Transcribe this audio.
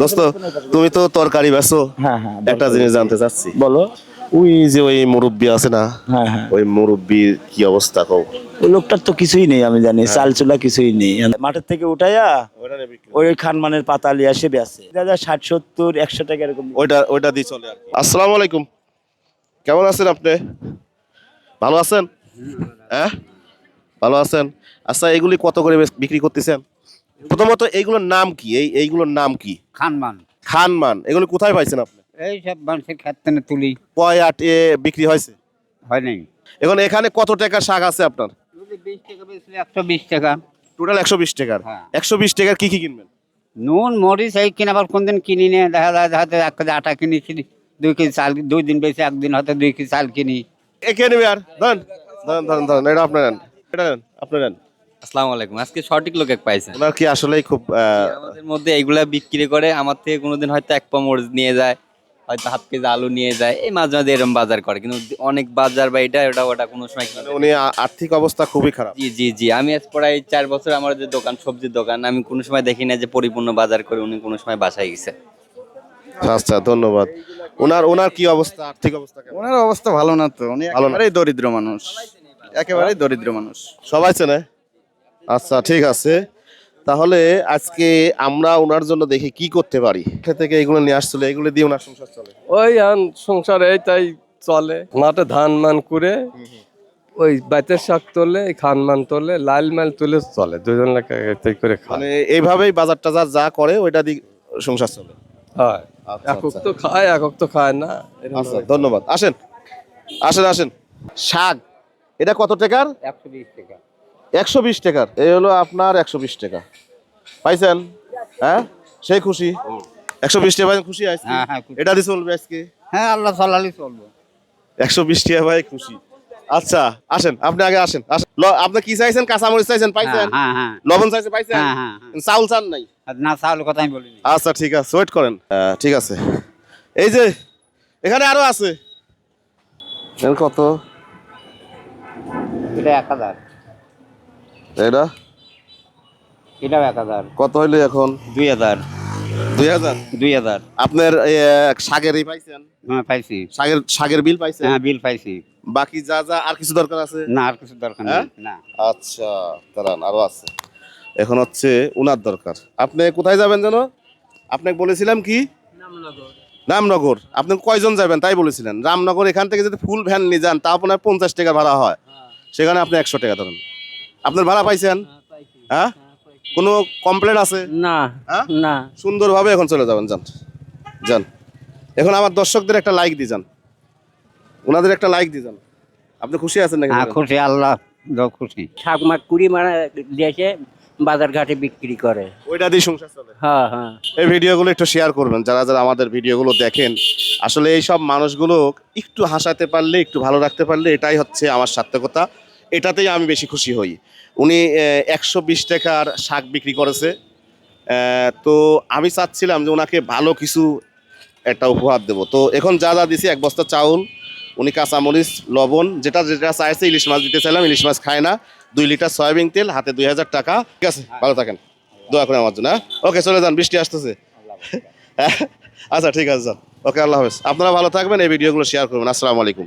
দোস্ত তুমি তো তরকারি বেছো হ্যাঁ হ্যাঁ একটা জিনিস জানতে চাচ্ছি। বলো। ওই যে ওই মুরব্বি আছে না হ্যাঁ হ্যাঁ। ওই মুরব্বি কি অবস্থা কও? ওই লোকটার তো কিছুই নেই আমি জানি। চাল চুলা কিছুই নেই। মাঠের থেকে উঠাইয়া ওই খানমানের পাতা লিয়ে আসে বেছে দাদা ষাট সত্তর একশো টাকা এরকম। ওইটা ওইটা দিয়ে চলে আর আসসালামু আলাইকুম। কেমন আছেন আপনি? ভালো আছেন? হ্যাঁ? ভালো আছেন? আচ্ছা এগুলি কত করে বিক্রি করতেছেন? প্রথমত এইগুলোর নাম কি? এই এইগুলোর নাম কি? খানমান। খানমান। এগুলো কোথায় পাইছেন আপনি? এই সব মানুষের ক্ষেত্রে তুলি। কয় আট এ বিক্রি হয়েছে? হয় নাই। এখন এখানে কত টাকার শাক আছে আপনার? যদি বিশ টাকা বেশি একশো বিশ টাকা। টোটাল একশো বিশ টাকার। হ্যাঁ। একশো বিশ টাকার কি কি কিনবেন? নুন মরিচ এই কিনে আবার কোনদিন কিনি নে। দেখা যায় হয়তো এক কেজি আটা কিনেছি দুই কেজি চাল দুই দিন বেশি একদিন হয়তো দুই কেজি চাল কিনি। একে নেবে আর? ধরেন। ধরেন ধরেন ধরেন এটা আপনার নেন। এটা নেন আপনি নেন। আসসালামু আলাইকুম। আজকে সঠিক লোকে পাইছেন। ওনার কি আসলেই খুব আমাদের মধ্যে এগুলা বিক্রি করে আমার থেকে কোনোদিন হয়তো এক পা মরিচ নিয়ে যায় হয়তো হাফ কেজি আলু নিয়ে যায় এই মাঝে মাঝে এরকম বাজার করে। কিন্তু অনেক বাজার বা এটা ওটা ওটা কোনো সময় কিনে- উনি আর্থিক অবস্থা খুবই খারাপ। জি জি জি। আমি আজ প্রায় চার বছর আমার যে দোকান সবজির দোকান আমি কোনো সময় দেখি না যে পরিপূর্ণ বাজার করে উনি কোনো সময় বাসায় গেছে। আচ্ছা ধন্যবাদ। ওনার ওনার কি অবস্থা আর্থিক অবস্থা ওনার অবস্থা ভালো না তো। উনি। একেবারেই দরিদ্র মানুষ। একেবারেই দরিদ্র মানুষ। সবাই চেনে? আচ্ছা ঠিক আছে। তাহলে আজকে আমরা ওনার জন্য দেখি কি করতে পারি। এখান থেকে এগুলো নিয়ে আসছিল এগুলো দিয়ে ওনার সংসার চলে। ওই আন সংসার এই তাই চলে। মাঠে ধান মান করে ওই বাইতের শাক তোলে খান মান তোলে লাল মাল তুলে চলে দুজন লেখা করে খায়। মানে এইভাবেই বাজার টাজার যা করে ওইটা দিয়ে সংসার চলে। হয়। আচ্ছা, একক তো খায় একক তো খায় না আচ্ছা ধন্যবাদ। আসেন আসেন আসেন। শাক এটা কত টাকার? একশো বিশ টাকা। একশো বিশ টাকার। এই হলো আপনার একশো বিশ টাকা। পাইছেন? হ্যাঁ? সেই খুশি? একশো বিশ টাকা খুশি আজকে? হ্যাঁ, হ্যাঁ, খুশি। এটা দিয়ে চলবে আজকে? হ্যাঁ আল্লাহ সাল্লাহ চলবো। একশো বিশ টাকা ভাই খুশি। আচ্ছা আসেন আপনি আগে আসেন। আপনি কি চাইছেন? কাঁচামরিচ চাইছেন? পাইছেন? হ্যাঁ হ্যাঁ লবণ চাইছেন? পাইছেন? হ্যাঁ, হ্যাঁ, হ্যাঁ। চাউল চান নাই? না চাউল কথা আমি বলিনি। আচ্ছা ঠিক আছে ওয়েট করেন। ঠিক আছে। এই যে এখানে আরও আছে। এর কত? এটা এক হাজার। এটা? এটাও এক হাজার। কত হইল এখন? দুই হাজার। দুই হাজার? দুই হাজার। আপনার শাকের এই পাইছেন? হ্যাঁ পাইছি। শাকের শাকের বিল পাইছেন? হ্যাঁ বিল পাইছি। বাকি যা যা আর কিছু দরকার আছে? না আর কিছু দরকার হ্যাঁ? নেই না। আচ্ছা দাঁড়ান আরও আছে। এখন হচ্ছে উনার দরকার। আপনি কোথায় যাবেন যেন? আপনাকে বলেছিলাম কি? রামনগর। আপনি কয়জন যাবেন? তাই বলেছিলেন। রামনগর এখান থেকে যদি ফুল ভ্যান নিয়ে যান তা আপনার পঞ্চাশ টাকা ভাড়া হয়। সেখানে আপনি একশো টাকা ধরেন। আপনার ভাড়া পাইছেন? হ্যাঁ? কোনো কমপ্লেন আছে? না হ্যাঁ? না। সুন্দরভাবে এখন চলে যাবেন যান। যান। এখন আমার দর্শকদের একটা লাইক দিয়ে যান। ওনাদের একটা লাইক দিয়ে যান। আপনি খুশি আছেন নাকি হ্যাঁ খুশি আল্লাহ দাও খুশি। শাক মাক কুড়ি মারা দিয়েছে বাজার ঘাটে বিক্রি করে। ওইটা দিয়ে সংসার চলে। হ্যাঁ হ্যাঁ। এই ভিডিওগুলো একটু শেয়ার করবেন যারা যারা আমাদের ভিডিওগুলো দেখেন। আসলে এই সব মানুষগুলো একটু হাসাতে পারলে একটু ভালো রাখতে পারলে এটাই হচ্ছে আমার সার্থকতা। এটাতেই আমি বেশি খুশি হই। উনি একশো বিশ টাকার শাক বিক্রি করেছে। তো আমি চাচ্ছিলাম যে ওনাকে ভালো কিছু একটা উপহার দেবো। তো এখন যা যা দিছি, এক বস্তা চাউল, উনি কাঁচামরিচ, লবণ, যেটা যেটা চাইছে, ইলিশ মাছ দিতে চাইলাম, ইলিশ মাছ খায় না। দুই লিটার সয়াবিন তেল, হাতে দুই হাজার টাকা। ঠিক আছে, ভালো থাকেন। দোয়া করে আমার জন্য হ্যাঁ? ওকে, চলে যান, বৃষ্টি আসতেছে। আচ্ছা ঠিক আছে স্যার ওকে, আল্লাহ হাফেজ। আপনারা ভালো থাকবেন, এই ভিডিওগুলো শেয়ার করবেন। আসসালামু আলাইকুম।